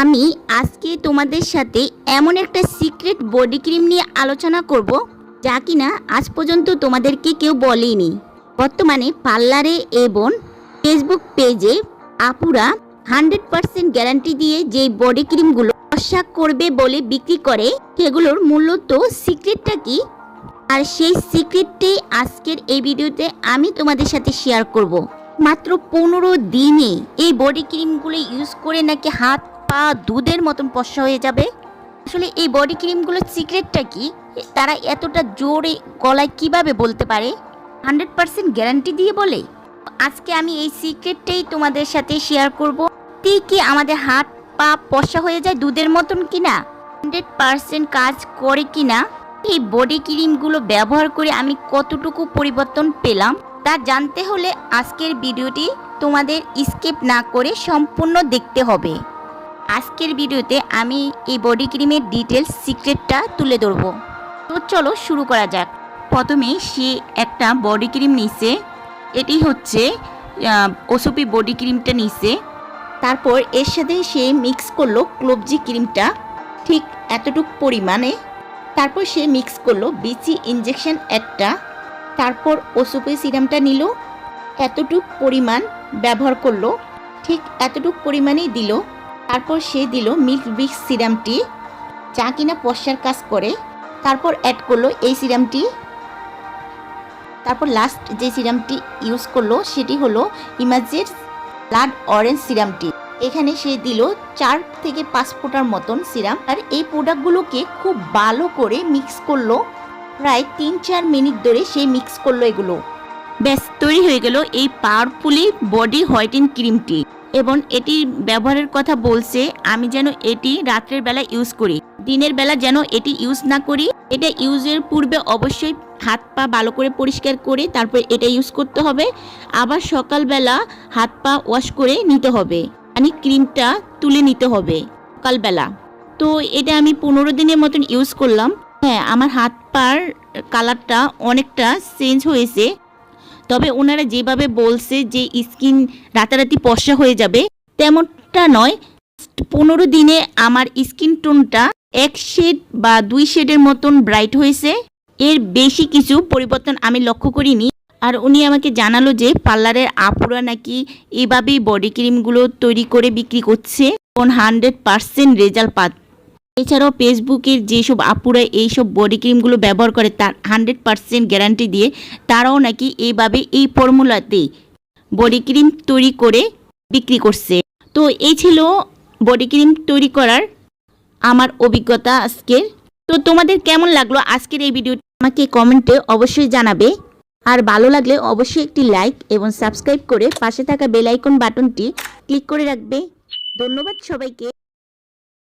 আমি আজকে তোমাদের সাথে এমন একটা সিক্রেট বডি ক্রিম নিয়ে আলোচনা করব, যা কিনা আজ পর্যন্ত তোমাদেরকে কেউ বলেনি বর্তমানে পার্লারে এবং ফেসবুক পেজে আপুরা হান্ড্রেড পার্সেন্ট গ্যারান্টি দিয়ে যে বডি ক্রিমগুলো ফর্সা করবে বলে বিক্রি করে, সেগুলোর মূলত সিক্রেটটা কি? আর সেই সিক্রেটটাই আজকের এই ভিডিওতে আমি তোমাদের সাথে শেয়ার করব। মাত্র পনেরো দিনে এই বডি ক্রিমগুলো ইউজ করে নাকি হাত পা দুধের মতন পশা হয়ে যাবে। আসলে এই বডি ক্রিমগুলোর সিক্রেটটা কি? তারা এতটা জোরে গলায় কীভাবে বলতে পারে? হান্ড্রেড পার্সেন্ট গ্যারান্টি দিয়ে বলে। আজকে আমি এই সিক্রেটটাই তোমাদের সাথে শেয়ার করব। তি কি আমাদের হাত, পা পশা হয়ে যায় দুধের মতন কিনা? হান্ড্রেড পার্সেন্ট কাজ করে কিনা? এই বডি ক্রিমগুলো ব্যবহার করে আমি কতটুকু পরিবর্তন পেলাম, তা জানতে হলে আজকের ভিডিওটি তোমাদের স্কিপ না করে সম্পূর্ণ দেখতে হবে। আজকের ভিডিওতে আমি এই বডি ক্রিমের ডিটেলস সিক্রেটটা তুলে ধরবো। তো চলো শুরু করা যাক। প্রথমে সে একটা বডি ক্রিম নিছে। এটি হচ্ছে ওসপি বডি ক্রিমটা নিছে। তারপর এর সাথে সে মিক্স করল ক্লোবজি ক্রিমটা। ঠিক এতটুক পরিমাণে। তারপর সে মিক্স করল বিচি ইঞ্জেকশন একটা তারপর ওসুপে সিরামটা নিল। এতটুক পরিমাণ ব্যবহার করল। ঠিক এতটুক পরিমাণেই দিল। তারপর সে দিল মিল্ক বিক্স সিরামটি। যা কিনা পশ্চার কাজ করে, তারপর অ্যাড করল এই সিরামটি। তারপর লাস্ট যে সিরামটি ইউজ করল, সেটি হলো ইমাজের ব্লাড অরেঞ্জ সিরামটি। এখানে সে দিল চার থেকে পাঁচ ফোঁটার মতন সিরাম। আর এই প্রোডাক্টগুলোকে খুব ভালো করে মিক্স করল। প্রায় তিন চার মিনিট ধরে সে মিক্স করল এগুলো। ব্যাস, তৈরি হয়ে গেল এই পাওয়ারফুলি বডি হোয়াইটেন ক্রিমটি এবং এটি ব্যবহারের কথা বলছে, আমি যেন এটি রাত্রের বেলা ইউজ করি। দিনের বেলা যেন এটি ইউজ না করি, এটা ইউজের পূর্বে অবশ্যই হাত পা ভালো করে পরিষ্কার করে তারপর এটা ইউজ করতে হবে। আবার সকালবেলা হাত পা ওয়াশ করে নিতে হবে। মানে ক্রিমটা তুলে নিতে হবে সকালবেলা। তো এটা আমি পনেরো দিনের মতন ইউজ করলাম। হ্যাঁ আমার হাত পার কালারটা অনেকটা চেঞ্জ হয়েছে। তবে ওনারা যেভাবে বলছে যে স্কিন রাতারাতি পশা হয়ে যাবে, তেমনটা নয়। পনেরো দিনে আমার স্কিন টোনটা এক শেড বা দুই শেডের মতন ব্রাইট হয়েছে। এর বেশি কিছু পরিবর্তন আমি লক্ষ্য করিনি। আর উনি আমাকে জানালো যে পার্লারের আপুরা নাকি এভাবেই বডি ক্রিমগুলো তৈরি করে বিক্রি করছে। কোন হান্ড্রেড পারসেন্ট রেজাল্ট পা এছাড়াও ফেসবুকের যেসব আপুরা এইসব বডি ক্রিমগুলো ব্যবহার করে, তার হান্ড্রেড পারসেন্ট গ্যারান্টি দিয়ে তারাও নাকি এইভাবে এই ফর্মুলাতে বডি ক্রিম তৈরি করে বিক্রি করছে। তো এই ছিল বডি ক্রিম তৈরি করার আমার অভিজ্ঞতা আজকের। তো তোমাদের কেমন লাগল আজকের এই ভিডিওটি আমাকে কমেন্টে অবশ্যই জানাবে। আর ভালো লাগলে অবশ্যই একটি লাইক এবং সাবস্ক্রাইব করে পাশে থাকা বেল আইকন বাটনটি ক্লিক করে রাখবে। ধন্যবাদ সবাইকে।